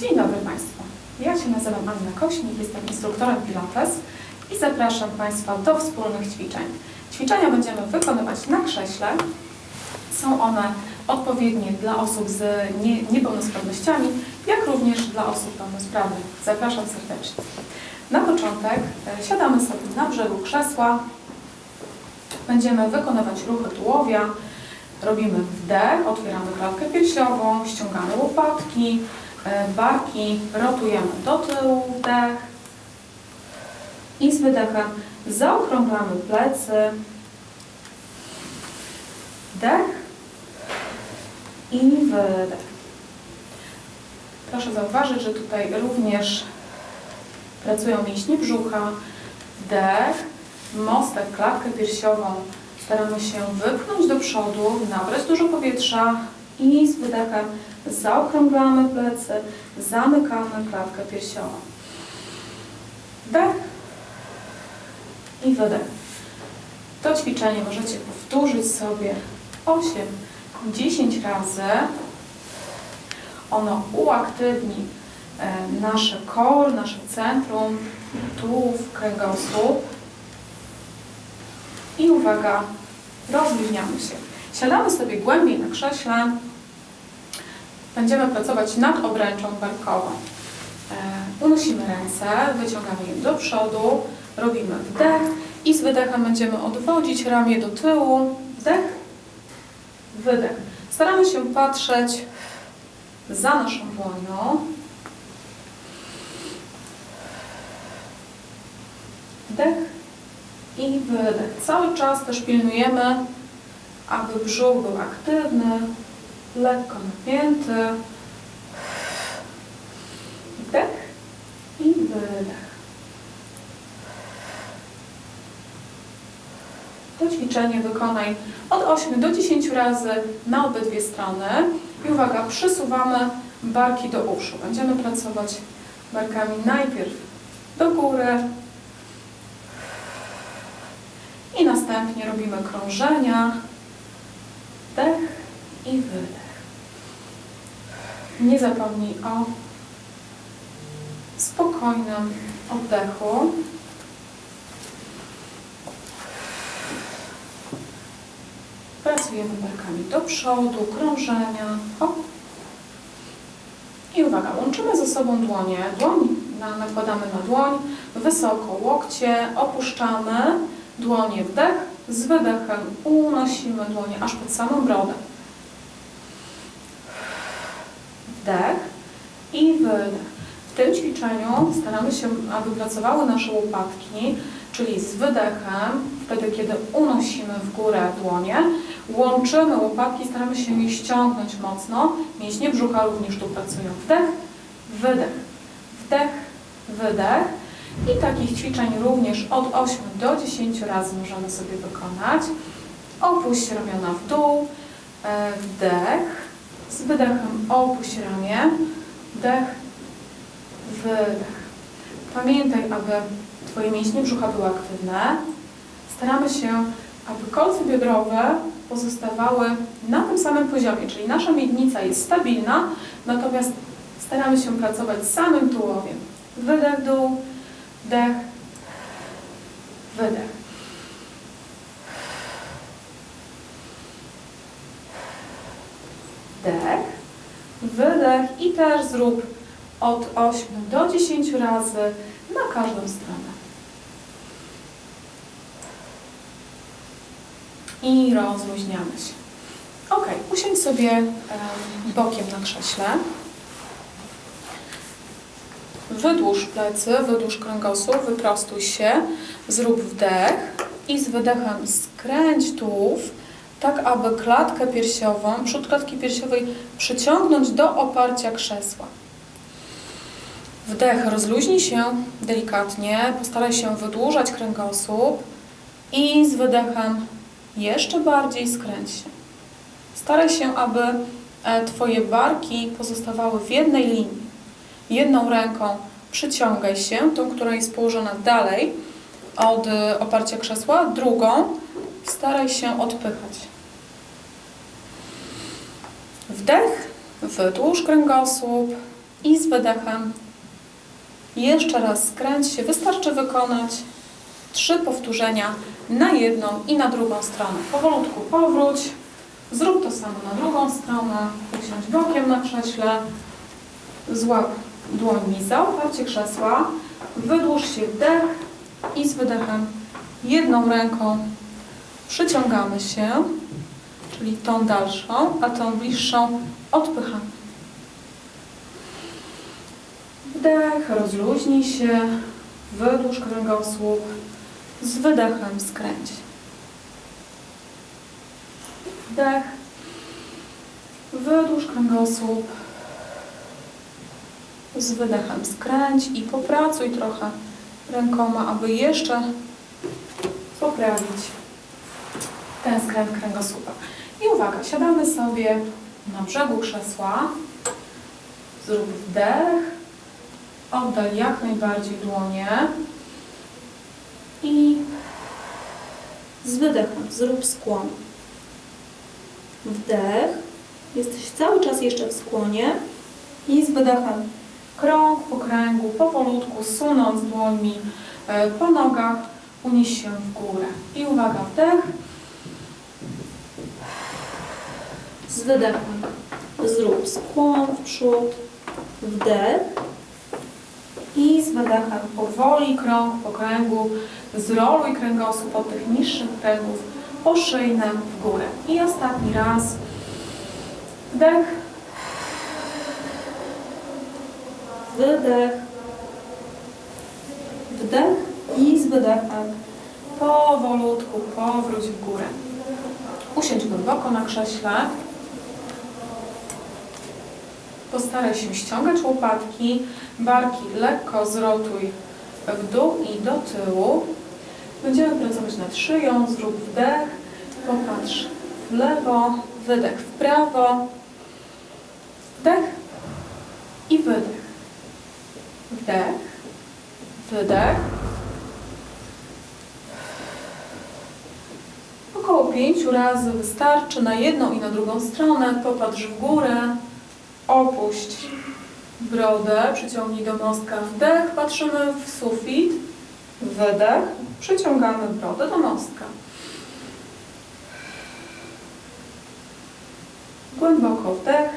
Dzień dobry Państwu. Ja się nazywam Anna Kośnik, jestem instruktorem Pilates i zapraszam Państwa do wspólnych ćwiczeń. Ćwiczenia będziemy wykonywać na krześle. Są one odpowiednie dla osób z nie, niepełnosprawnościami, jak również dla osób pełnosprawnych. Zapraszam serdecznie. Na początek e, siadamy sobie na brzegu krzesła. Będziemy wykonywać ruchy tułowia. Robimy wdech, otwieramy klatkę piersiową, ściągamy łopatki, barki, rotujemy do tyłu, wdech i z wydechem zaokrąglamy plecy, wdech i wydech. Proszę zauważyć, że tutaj również pracują mięśnie brzucha, wdech, mostek, klatkę piersiową. Staramy się wypchnąć do przodu, nabrać dużo powietrza i z wydechem zaokrąglamy plecy, zamykamy klatkę piersiową. Wdech i wydech. To ćwiczenie możecie powtórzyć sobie 8-10 razy. Ono uaktywni e, nasze core, nasze centrum, tułów, kręgosłup. I uwaga, rozluźniamy się. Siadamy sobie głębiej na krześle. Będziemy pracować nad obręczą barkową. E, Unosimy ręce, wyciągamy je do przodu, robimy wdech i z wydechem będziemy odwodzić ramię do tyłu. Wdech, wydech. Staramy się patrzeć za naszą dłonią. Wdech i wydech. Cały czas też pilnujemy, aby brzuch był aktywny, lekko napięty. Wdech i wydech. To ćwiczenie wykonaj od 8 do 10 razy na obydwie strony. I uwaga, przysuwamy barki do uszu. Będziemy pracować barkami najpierw do góry i następnie robimy krążenia. Wdech i wydech. Nie zapomnij o spokojnym oddechu. Pracujemy barkami do przodu, krążenia. I uwaga, łączymy ze sobą dłonie. Dłoń na, nakładamy na dłoń, wysoko łokcie, opuszczamy, dłonie wdech, z wydechem unosimy dłonie aż pod samą brodę. Wdech i wydech. W tym ćwiczeniu staramy się, aby pracowały nasze łopatki, czyli z wydechem, wtedy kiedy unosimy w górę dłonie, łączymy łopatki, staramy się je ściągnąć mocno, mięśnie brzucha również tu pracują. Wdech, wydech, wdech, wydech. I takich ćwiczeń również od 8 do 10 razy możemy sobie wykonać. Opuść ramiona w dół, e, wdech, z wydechem opuść ramię, wdech, wydech. Pamiętaj, aby Twoje mięśnie brzucha były aktywne. Staramy się, aby kolce biodrowe pozostawały na tym samym poziomie, czyli nasza miednica jest stabilna, natomiast staramy się pracować samym tułowiem. Wydech, dół, wdech, wydech. Wdech, wydech i też zrób od 8 do 10 razy na każdą stronę. I rozluźniamy się. Ok, usiądź sobie em, bokiem na krześle. Wydłuż plecy, wydłuż kręgosłup, wyprostuj się, zrób wdech i z wydechem skręć tułów, tak aby klatkę piersiową, przód klatki piersiowej przyciągnąć do oparcia krzesła. Wdech, rozluźnij się delikatnie, postaraj się wydłużać kręgosłup i z wydechem jeszcze bardziej skręć się. Staraj się, aby e, Twoje barki pozostawały w jednej linii. Jedną ręką przyciągaj się, tą, która jest położona dalej od e, oparcia krzesła, drugą staraj się odpychać. Wdech, wydłuż kręgosłup i z wydechem jeszcze raz skręć się. Wystarczy wykonać trzy powtórzenia na jedną i na drugą stronę. Powolutku powróć. Zrób to samo na drugą stronę. Usiądź bokiem na krześle. Złap dłońmi za oparcie krzesła. Wydłuż się wdech i z wydechem jedną ręką przyciągamy się, czyli tą dalszą, a tą bliższą odpychamy. Wdech, rozluźnij się, wydłuż kręgosłup, z wydechem skręć. Wdech, wydłuż kręgosłup, z wydechem skręć i popracuj trochę rękoma, aby jeszcze poprawić ten skręt kręgosłupa. I uwaga, siadamy sobie na brzegu krzesła. Zrób wdech, oddal jak najbardziej dłonie i z wydechem zrób skłon. Wdech, jesteś cały czas jeszcze w skłonie i z wydechem krąg po kręgu, powolutku sunąc dłońmi e, po nogach, unieś się w górę. I uwaga, wdech. Z wydechem zrób skłon w przód, wdech i z wydechem powoli krąg po kręgu, zroluj kręgosłup od tych niższych kręgów po szyjne w górę. I ostatni raz, wdech, wydech, wdech i z wydechem powolutku powróć w górę. Usiądź głęboko na krześle. Postaraj się ściągać łopatki, barki lekko zrotuj w dół i do tyłu. Będziemy pracować nad szyją, zrób wdech, popatrz w lewo, wydech w prawo, wdech i wydech. Wdech, wydech. Około pięciu razy wystarczy na jedną i na drugą stronę. Popatrz w górę, opuść brodę, przyciągnij do mostka. Wdech, patrzymy w sufit, wydech, przyciągamy brodę do mostka. Głęboko wdech,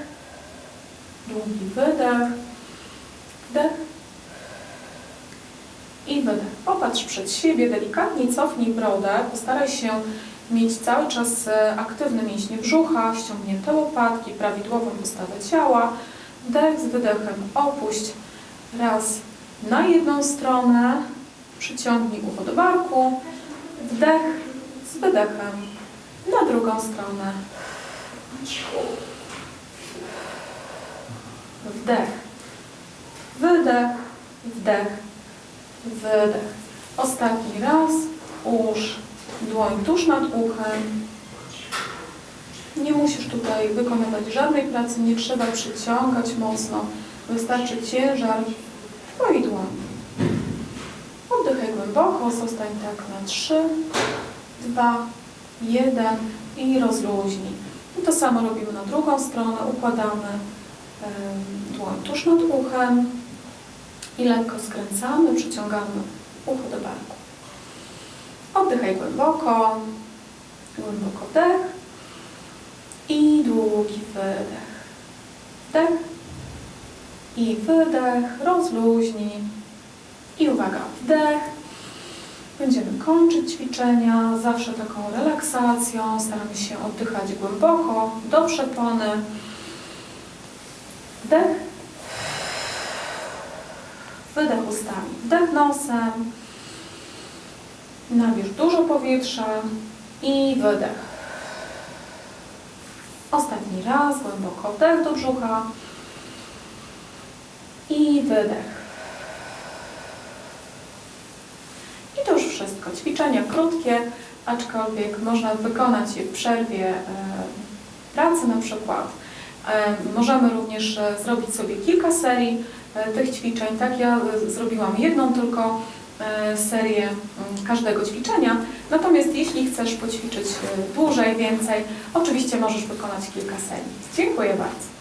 długi wydech, wdech. Popatrz przed siebie, delikatnie cofnij brodę, postaraj się mieć cały czas e, aktywne mięśnie brzucha, ściągnięte łopatki, prawidłową postawę ciała. Wdech z wydechem opuść raz na jedną stronę, przyciągnij ucho do barku, wdech z wydechem na drugą stronę. Wdech, wydech, wdech, wydech. Ostatni raz, ułóż dłoń tuż nad uchem. Nie musisz tutaj wykonywać żadnej pracy, nie trzeba przyciągać mocno. Wystarczy ciężar Twojej dłoni. Oddychaj głęboko, zostań tak na 3, 2, 1 i rozluźnij. I to samo robimy na drugą stronę. Układamy dłoń tuż nad uchem i lekko skręcamy, przyciągamy ucho do barku. Oddychaj głęboko, głęboko wdech i długi wydech. Wdech i wydech, rozluźnij. I uwaga, wdech. Będziemy kończyć ćwiczenia zawsze taką relaksacją. Staramy się oddychać głęboko do przepony. Wdech. Wydech ustami. Wdech nosem. Nabierz dużo powietrza i wydech. Ostatni raz, głęboko wdech do brzucha i wydech. I to już wszystko. Ćwiczenia krótkie, aczkolwiek można wykonać je w przerwie e, pracy na przykład. E, Możemy również e, zrobić sobie kilka serii e, tych ćwiczeń. Tak ja zrobiłam jedną tylko serię każdego ćwiczenia. Natomiast jeśli chcesz poćwiczyć dłużej, więcej, oczywiście możesz wykonać kilka serii. Dziękuję bardzo.